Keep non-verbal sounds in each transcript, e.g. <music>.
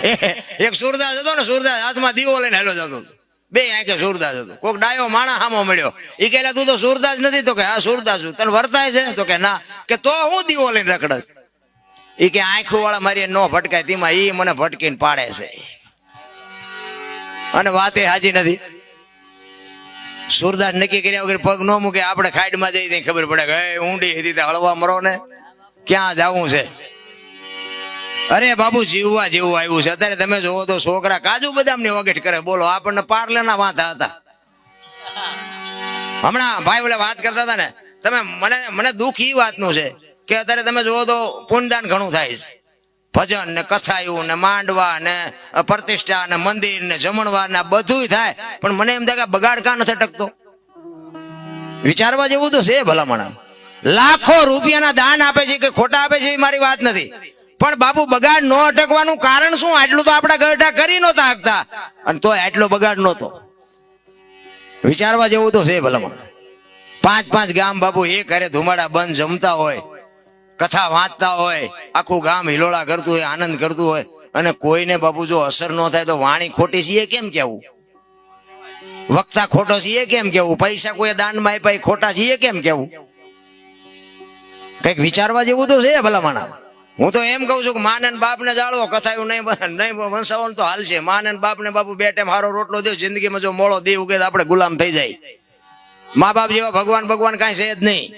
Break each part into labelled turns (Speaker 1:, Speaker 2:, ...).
Speaker 1: <laughs> એક સુરદાસ હતો ને, સુરદાસ હાથમાં દીવો લઈને હેલો જતો બે આંખે સુરદાસ હતો. કોક ડાયો માણા હામો મળ્યો. એ કહેલા, તું તો સુરદાસ નથી? તો કે, હા, સુરદાસ છું. તને વર્તાય છે? તો કે, ના. કે, તો હું દીવો લઈને રખડસ એ કે આંખો વાળા મારી નો ભટકાય. તેમાં એ મને ભટકીને પાડે છે. અને વાતે હાજી નથી. સુરદાસ નક્કી કર્યા વગર પગ ન મૂકે. આપણે ખાઈડમાં જઈ ખબર પડે કે ઊંડી રીતે હળવા મરો ને ક્યાં જવું છે? અરે બાબુ, જીવવા જેવું આવ્યું છે. અત્યારે તમે જોવો તો છોકરા કાજુ બદામની વગેટ કરે. બોલો, આપણને પાર્લેના વાંધા હતા. હમણાં ભાઈ ઓલા વાત કરતા હતા ને, તમે મને મને દુઃખ એ વાતનું છે કે અત્યારે તમે જોવો તો પુણ્યદાન ઘણું થાય છે. ભજન ને કથાયું ને માંડવા ને પ્રતિષ્ઠા ને મંદિર ને જમણવાર ને બધું થાય. પણ મને એમ થાય કે બગાડ કા નથી ટકતો વિચારવા જેવું તો છે ભલામણ લાખો રૂપિયાના દાન આપે છે કે ખોટા આપે છે એ મારી વાત નથી. પણ બાપુ, બગાડ ન અટકવાનું કારણ શું? આટલું તો આપણા ગરઢા કરી નહોતા આગતા અને તોય આટલો બગાડ નહોતો. વિચારવા જેવું તો છે ભલામણ. પાંચ પાંચ ગામ બાપુ એ કરે ધુમાડા બંધ જમતા હોય, કથા વાંચતા હોય, આખું ગામ હિલોળા કરતું હોય, આનંદ કરતું હોય. અને કોઈને બાપુ, જો અસર ન થાય તો વાણી ખોટી છે કેમ કેવું? વક્તા ખોટો છે કેમ કેવું? પૈસા કોઈ દાનમાં આપ્યા ખોટા છે કેમ કેવું? કંઈક વિચારવા જેવું તો છે ભલામણા. હું તો એમ કહું છું કે માને બાપ ને જાળવો, કથાયું નહીં નહીં વંશાવન તો હાલશે માને બાપ ને બાપુ બે ટાઈમ હારો રોટલો દેવ જિંદગીમાં જો મોળો દેવ કે આપણે ગુલામ થઈ જાય. મા બાપ જેવા ભગવાન ભગવાન કાંઈ છે જ નહીં.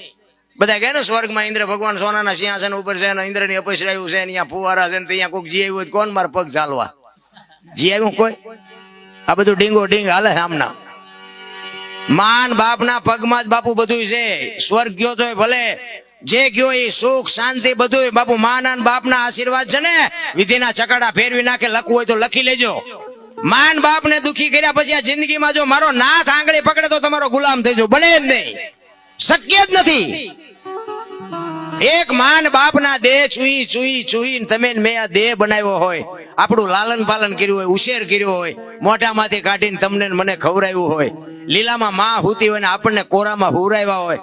Speaker 1: બધા કહે ને, સ્વર્ગમાં ઇન્દ્ર ભગવાન સોનાના સિંહાસન ઉપર છે અને ઇન્દ્રની અપસરાયું છે અહીંયા ફુવારા છે ને, ત્યાં કોઈક જી હોય કોણ મારા પગ ચાલવા જી આવ્યું કોઈ? આ બધું ડીંગો ડીંગ હાલે આમના. માન બાપના પગમાં જ બાપુ બધું છે. સ્વર્ગ ગયો તો ભલે જે કયો એ સુખ, શાંતિ બધું બાપુ માના બાપના આશીર્વાદ છે ને, વિધિના ચકડા ફેરવી નાખે, લખવું હોય તો લખી લેજો. માન બાપ ને દુખી કર્યા પછી આ જિંદગીમાં જો મારો નાથ આંગળી પકડે તો તમારો ગુલામ થઈ જો બને જ નહીં. શક્ય જ નથી. એક માન બાપના દેહ ચૂઈ ચૂઈ ચૂઈ તમે મેં આ દેહ બનાવ્યો હોય. આપણું લાલન પાલન કર્યું હોય, ઉછેર કર્યો હોય, મોઢામાંથી કાઢીને તમને મને ખવડાવ્યું હોય. લીલામાં માં હોતી હોય ને આપણને કોરામાં હુરાવ્યા હોય.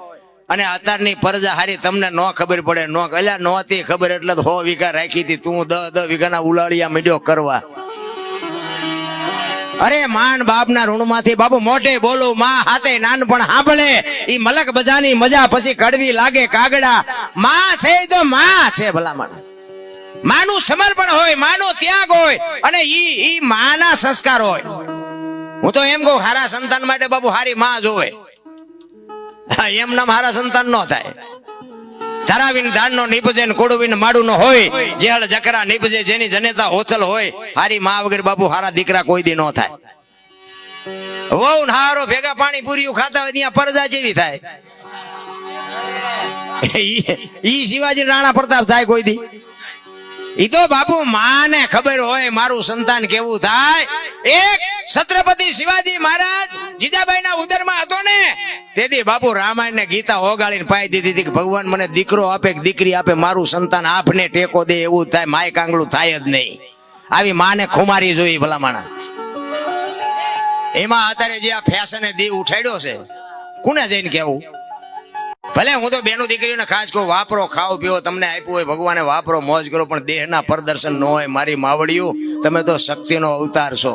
Speaker 1: અને અત્યારની પરજા હારી તમને ન ખબર પડે, ન એટલે નહોતી ખબર એટલે હો વીઘા રાખી હતી. તું દ દ વીઘાના ઉલાળિયા મીડ્યો કરવા. અરે, માન બાપના ઋણમાંથી બાપુ મોટે બોલો, માં હાથે નાનપણ સાંભળે. ઈ મલક બજાની મજા પછી કડવી લાગે કાગડા. માં છે તો માં છે ભલામણ. માનું સમર્પણ હોય, માનો ત્યાગ હોય, અને ઈ ઈ માના સંસ્કાર હોય. હું તો એમ કહું, હારા સંતાન માટે બાપુ હારી માં જોવે. એમ નામ હારા સંતાન નો થાય. ધરાવીન ધાનનો નીપજે ને કોડવીન માડું હોય જેહળ જકરા નીપજે જેની જનેતા હોથલ હોય, હારી મા વગર બાપુ હારા દીકરા કોઈ દી નો થાય. વહુ હારો ભેગા પાણી પૂરીયું ખાતા હોય ત્યાં પરજા જેવી થાય. ઈ શિવાજી રાણા પ્રતાપ થાય કોઈ દી. ઈ તો બાપુ માને ખબર હોય મારું સંતાન કેવું થાય. એક છત્રપતિ શિવાજી મહારાજ જીજાબાઈ ઉદરમાં હતો ને, તેથી બાપુ રામાયણ ને ગીતા ઓગાળીને પાઈ દીધી હતી કે ભગવાન મને દીકરો આપે કે દીકરી આપે, મારું સંતાન આપને ટેકો દે એવું થાય, માય કાંગળું થાય જ નહીં. આવી માને ખુમારી જોઈ ભલામણા. એમાં અત્યારે જે આ ફેશને દી ઉઠાડ્યો છે, કોને જઈને કેવું ભલે હું તો બેનું દીકરીઓને ખાસ કહું, વાપરો, ખાઓ, પીઓ, તમને આપ્યું હોય, ભગવાને વાપરો, મોજ કરો, પણ દેહના પ્રદર્શન ન હોય મારી માવડિયું તમે તો શક્તિનો અવતાર છો.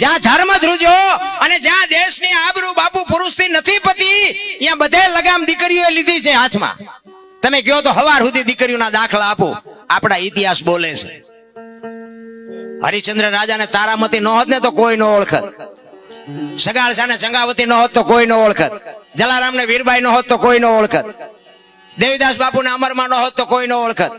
Speaker 1: જ્યાં ધર્મ ધ્રુજો અને જ્યાં દેશની આબરૂ બાપુ પુરુષથી નથી પતી, ત્યાં બધે લગામ દીકરીઓએ લીધી છે હાથમાં. તમે કહો તો હવાર સુધી દીકરીઓના દાખલા આપો, આપણા ઇતિહાસ બોલે છે. હરિચંદ્ર રાજાને તારામતી ન હોત ને તો કોઈ ન ઓળખત. સગાળ સાને ચંગાવતી નો હોત કોઈ નો ઓળખત. જલારામ ને વીરબાઈ નો હોત કોઈ નો ઓળખત. દેવીદાસ બાપુ ને અમરમાં નો હોત કોઈ નો ઓળખત.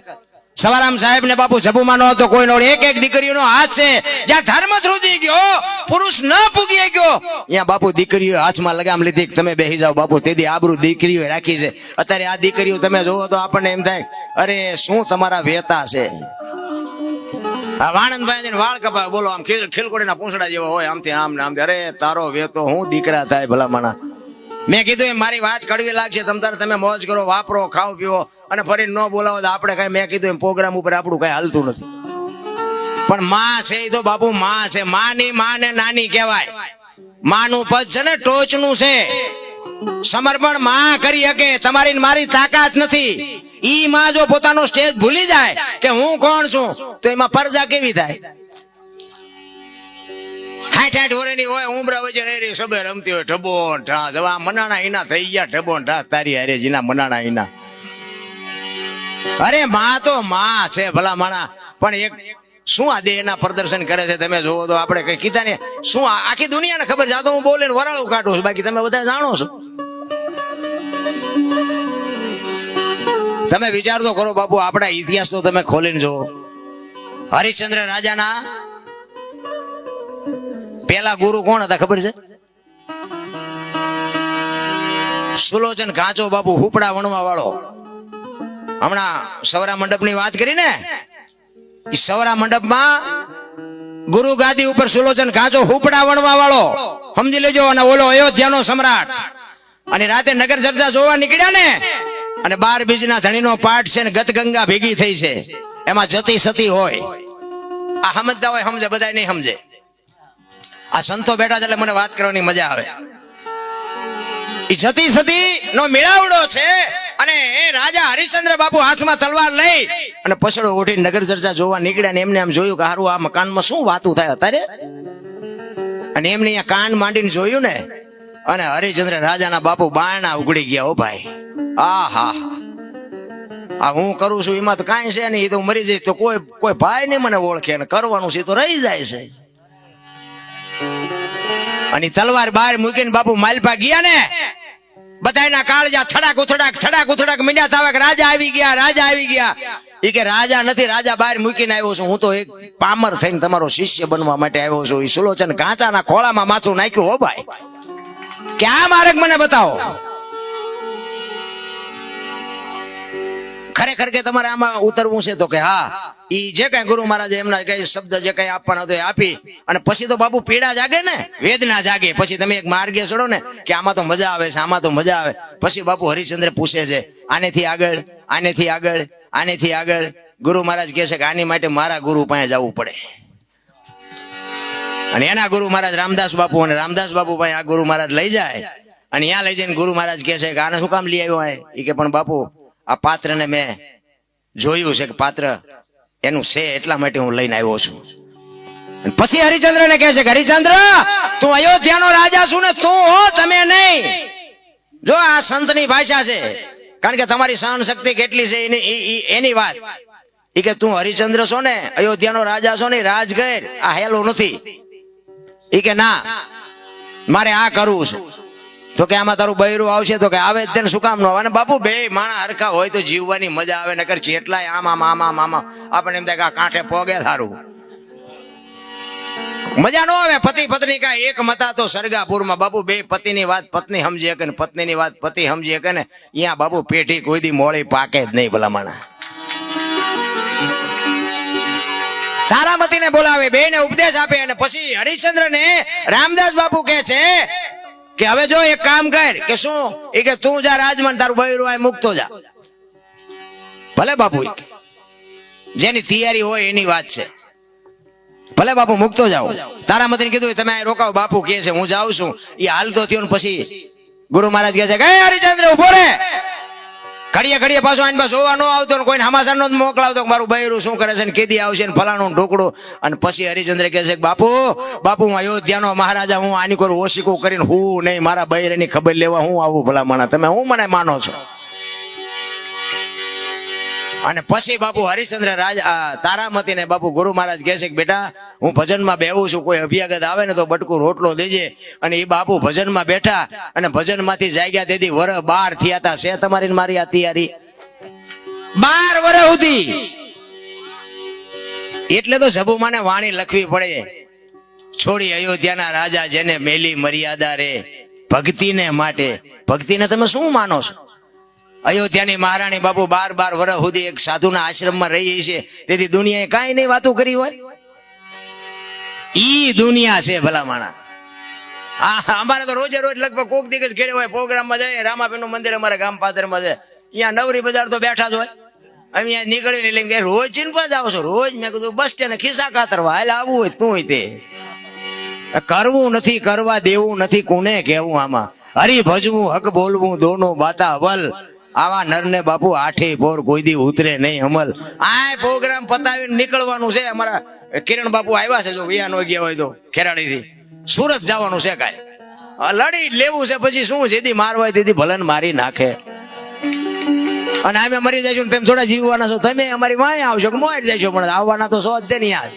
Speaker 1: સવારામ સાહેબ ને બાપુ જબુમાં નો હતો કોઈ એક એક દીકરીઓનો હાથ છે. જ્યાં ધર્મ ધ્રુજી ગયો, પુરુષ ન પૂગી ગયો, ત્યાં બાપુ દીકરીઓ હાથમાં લગામ લીધી તમે બેસી જાઓ બાપુ, તેથી આબરૂ દીકરીઓ રાખી છે. અત્યારે આ દીકરીઓ તમે જોવો તો આપણને એમ થાય, અરે શું તમારા વેતા છે? વાણંદભાઈ જઈને વાળ કપાવે બોલો, આમ ખીલ, ખીલકોડીના પૂંછડા જેવો હોય, આમથી આમ ને આમ અરે, તારો વેતો હું દીકરા થાય ભલા ભલામણા. મેં કીધું એમ, મારી વાત કડવી લાગશે, તમ તારે તમે મોજ કરો, વાપરો, ખાઓ પીવો અને ફરી ન બોલાવો તો આપણે કઈ, મેં કીધું એમ, પ્રોગ્રામ ઉપર આપણું કઈ હાલતું નથી. પણ માં છે એ તો બાપુ, માં છે. માની માં ને નાની કહેવાય. માનું પદ છે ને, ટોચનું છે. સમર્પણમાં કરી શકે. તમારી મારી તાકાત નથી. ઈ માં જો પોતાનો સ્ટેજ ભૂલી જાય કે હું કોણ છું તો એમાં પરજા કેવી થાય? હાઠ હાઠ વર્ષની હોય ઉમરા વચ્ચે રહી રહી સબે રમતી હોય ઢબો ઢાસ હવે આ મનાણા ઈના થઈ ગયા ઢબો ઢાસ તારી હારે જીના મનાણા ઈના. અરે માં તો માં છે ભલા માણા પણ એક શું આ દેહના પ્રદર્શન કરે છે તમે જોવો તો આપણે કઈ કીધા ને શું આખી દુનિયાને ખબર જાતો હું બોલીને વરાળું કાઢું છું બાકી તમે બધા જાણો છો. તમે વિચાર તો કરો બાપુ, આપણા ઇતિહાસ તો તમે ખોલીને જુઓ. હરિશ્ચંદ્ર રાજાના પેલા ગુરુ કોણ હતા ખબર છે? સુલોચન કાચો બાપુ, હુપડા વણવા વાળો. હમણાં સવરા મંડપની વાત કરી ને? સવરા મંડપમાં ગુરુ ગાદી ઉપર સુલોચન કાચો હુપડા વણવા વાળો. સમજી લેજો, અને ઓલો અયોધ્યાનો સમ્રાટ. અને રાતે નગર ચર્ચા જોવા નીકળ્યા ને અને બાર બીજના ધણીનો પાઠ છે ને ગત ગંગા ભેગી થઈ છે. એમાં જતી સતી હોય. આ સમજતા હોય, સમજે બધા નહીં સમજે. આ સંતો બેઠા એટલે મને વાત કરવાની મજા આવે. ઈ જતી સતી નો મેળાવડો છે અને એ રાજા હરિશ્ચંદ્ર બાપુ હાથમાં તલવાર લઈ અને પછડો ઉઠી નગર ચર્ચા જોવા નીકળ્યા ને એમને આમ જોયું કે હારું, આ મકાનમાં શું વાતું થાય અત્યારે? અને એમને અહીંયા કાન માંડીને જોયું ને અને હરિચંદ્ર રાજાના બાપુ બાયણા ઉગડી ગયા, ઓ ભાઈ. આ હા આ હું કરું છું એમાં તો કાંઈ છે નહીં તો મરી જઈશ તો કોઈ કોઈ ભાઈ નહીં મને ઓળખે અને કરવાનું છે તો રહી જાય છે. અને તલવાર બહાર મૂકીને બાપુ માલપા ગયા ને, બધાયના કાળજા થડાક ઉથડાક થડાક ઉથડાક મીંડ્યા થાવા કે રાજા આવી ગયા, રાજા આવી ગયા. એ કે રાજા નથી, રાજા બહાર મૂકીને આવ્યો છું, હું તો એક પામર થઈને તમારો શિષ્ય બનવા માટે આવ્યો છું. એ સુલોચન કાંચાના ખોળામાં માથું નાખ્યું હો ભાઈ. ક્યાં માર્ગ મને બતાવો? ખરેખર કે તમારે આમાં ઉતરવું છે તો કે હા, ઈ જે કઈ ગુરુ મહારાજે એમના કઈ શબ્દ જે કઈ આપવાનો હતો એ આપી અને પછી તો બાપુ પીડા જાગે ને, વેદના જાગે. પછી તમે એક માર્ગે ચડો ને કે આમાં તો મજા આવે છે, આમાં તો મજા આવે. પછી બાપુ હરિચંદ્ર પૂછે છે, આનેથી આગળ આનેથી આગળ આનેથી આગળ? ગુરુ મહારાજ કહે છે કે આની માટે મારા ગુરુ પાસે જવું પડે. અને એના ગુરુ મહારાજ રામદાસ બાપુ અને રામદાસ બાપુ ભાઈ આ ગુરુ મહારાજ લઈ જાય અને ત્યાં લઈ જઈને ગુરુ મહારાજ કે છે કે આને શું કામ લઈ આવ્યો એ કે પણ બાપુ, આ પાત્રને મેં જોયું છે કે પાત્ર એનું છે એટલા માટે હું લઈને આવ્યો છું. પછી હરિચંદ્ર ને કહે છે કે હરિચંદ્ર, તું અયોધ્યાનો રાજા છું ને તું હો તમે નહીં. જો આ સંતની ભાષા છે, કારણ કે તમારી સહન શક્તિ કેટલી છે એની એની વાત. એ કે તું હરિચંદ્ર છો ને, અયોધ્યાનો રાજા છો ને, રાજગર. આ હેલો નથી. ઈ કે ના, મારે આ કરવું છે. તો કે આમાં તારું બૈરું આવશે તો કે આવે જ તેને શું કામ ન આવે બાપુ, બે માણા હરખા હોય તો જીવવાની મજા આવે, નકર જેટલાય આમ આમ આમ આમ આમ આમ આપણે એમ થાય કે આ કાંઠે પોગે સારું મજા ન આવે, પતિ પત્ની કા એક મતા તો સરગાપુરમાં. બાપુ, બે પતિની વાત પત્ની સમજી શકે ને, પત્નીની વાત પતિ સમજી શકે ને અહીંયા બાપુ પેઢી કોઈ દી મોળી પાકે જ નહીં ભલા માણા તારામતીને બોલાવે બે ને ઉપદેશ આપે અને પછી હરિશ્ચંદ્ર ને રામદાસ બાપુ કે છે કે હવે જો એક કામ કર કે શું? એ કે તું જા રાજમન તારું બૈરું આ મૂકતો જા. ભલે બાપુ જેની તૈયારી હોય એની વાત છે. ભલે બાપુ મૂકતો જાઓ તારામતીને કીધું તમે અહીં રોકાવો. બાપુ કહે છે, હું જાઉં છું. એ હાલતો થયો પછી ગુરુ મહારાજ કહે છે કે, "એ હરિચંદ્ર ઊભો રે. ઘડીએ ઘડીએ પાછો આની પાસે જોવા ન આવતો ને કોઈને હમાસર નો મોકલાવતો મારું બૈરું શું કરે છે ને કેદી આવશે ને ફલાણું ને અને પછી હરિચંદ્ર કહે છે કે બાપુ બાપુ હું અયોધ્યાનો મહારાજા, હું આની કોઈ ઓશિકો કરીને હું નહીં, મારા બૈરાની ખબર લેવા હું આવું ભલા માણા તમે હું મને માનો છો? અને પછી બાપુ હરિશ્ચંદ્ર રાજ આ, તારામતીને બાપુ ગુરુ મહારાજ કહે છે કે બેટા, હું ભજનમાં બેહું છું, કોઈ અભ્યાગત આવે ને તો બટકું રોટલો દેજે. અને એ બાપુ ભજનમાં બેઠા અને ભજનમાંથી જાગ્યા તેથી વર બાર થયા હતા છે તમારી મારી આ તૈયારી? બાર વર સુધી. એટલે તો જબુમાને વાણી લખવી પડે. છોડી અયોધ્યાના રાજા જેને મેલી મર્યાદા રે, ભક્તિને માટે. ભક્તિને તમે શું માનો છો? અયોધ્યાની મહારાણી બાપુ બાર બાર વર્ષ સુધી એક સાધુના આશ્રમમાં રહી છે. તેથી દુનિયાએ કાંઈ નહીં વાતો કરી હોય. ઈ દુનિયા છે ભલા માણા. હા અમારે તો રોજે રોજ લગભગ કોક દિવસ ઘેરે હોય, પ્રોગ્રામમાં જાય, રામાપીરનું મંદિર અમારા ગામ પાદરમાં છે. અહીંયા નવરી બજાર તો બેઠા જ હોય. અહીંયા નીકળીને લઈને રોજ ચિંતા જાવ છો? રોજ? મેં કીધું, બસ સ્ટેન્ડ ખિસ્સા કાતરવા હાલ આવવું હોય તું. તે કરવું નથી, કરવા દેવું નથી, કોને કહેવું આમાં? હરી ભજવું હક બોલવું, દોનો બાતા વલ આવા નરને બાપુ આઠે પોર કોઈ દી ઉતરે નહીં અમલ આ પ્રોગ્રામ પતાવીને નીકળવાનું છે. અમારા કિરણ બાપુ આવ્યા છે જો વિયા નો ગયા હોય તો ખેરાડીથી. સુરત જવાનું છે કાલે. લડી લેવું છે. પછી શું જેથી મારવાય તેથી ભલન મારી નાખે. અને અમે મરી જઈશું તેમ થોડા જીવવાના છો. તમે અમારી માય આવશો કે મોર જઈશો પણ આવવાના તો સો જ તે નહીં યાર.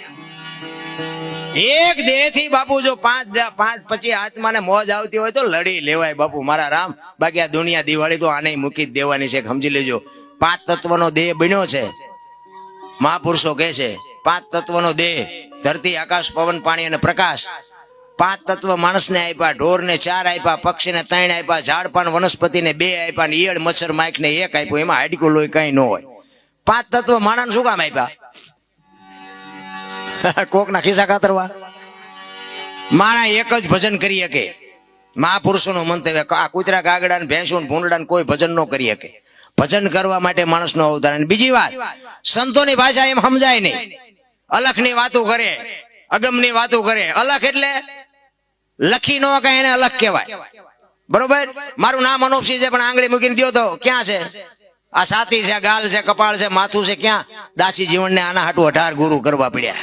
Speaker 1: એક દેહથી બાપુ, જો પાંચ પાંચ પછી આત્માને મોજ આવતી હોય તો લડી લેવાય બાપુ, મારા રામ. બાકી આ દુનિયા દિવાળી તો આને મૂકી જ દેવાની છે, સમજી લેજો. પાંચ તત્વનો દેહ બન્યો છે. મહાપુરુષો કહે છે, પાંચ તત્વનો દેહ, ધરતી, આકાશ, પવન, પાણી અને પ્રકાશ. પાંચ તત્વ માણસને આપ્યા, ઢોરને ચાર આપ્યા, પક્ષીને ત્રણ આપ્યા, ઝાડપાન, વનસ્પતિને બે આપ્યા ઈયળ, મચ્છર, માઇકને એક આપ્યું. એમાં હાડકું લોહી કઈ ન હોય. પાંચ તત્વ માણસ શું કામ આપ્યા? <laughs> કોકના ખિસ્સા કાતરવા માણા એક જ ભજન કરી શકે. મહાપુરુષોનું મંતવ્ય આ કૂતરા ગાગડા ને ભેંસું ભૂંડડા ને કોઈ ભજન ન કરી શકે. ભજન કરવા માટે માણસનો અવતાર. અને બીજી વાત, સંતોની ભાષા એમ સમજાય નહીં. અલખની વાતો કરે, અગમની વાતો કરે. અલખ એટલે લખી ન કાંઈ, એને અલગ કહેવાય. બરોબર? મારું નામ અનોપસિંહ છે, પણ આંગળી મૂકીને દ્યો તો ક્યાં છે? આ સાથી છે, ગાલ છે, કપાળ છે, માથું છે, ક્યાં? દાસી જીવનને આના હાટું અઢાર ગુરુ કરવા પડ્યા.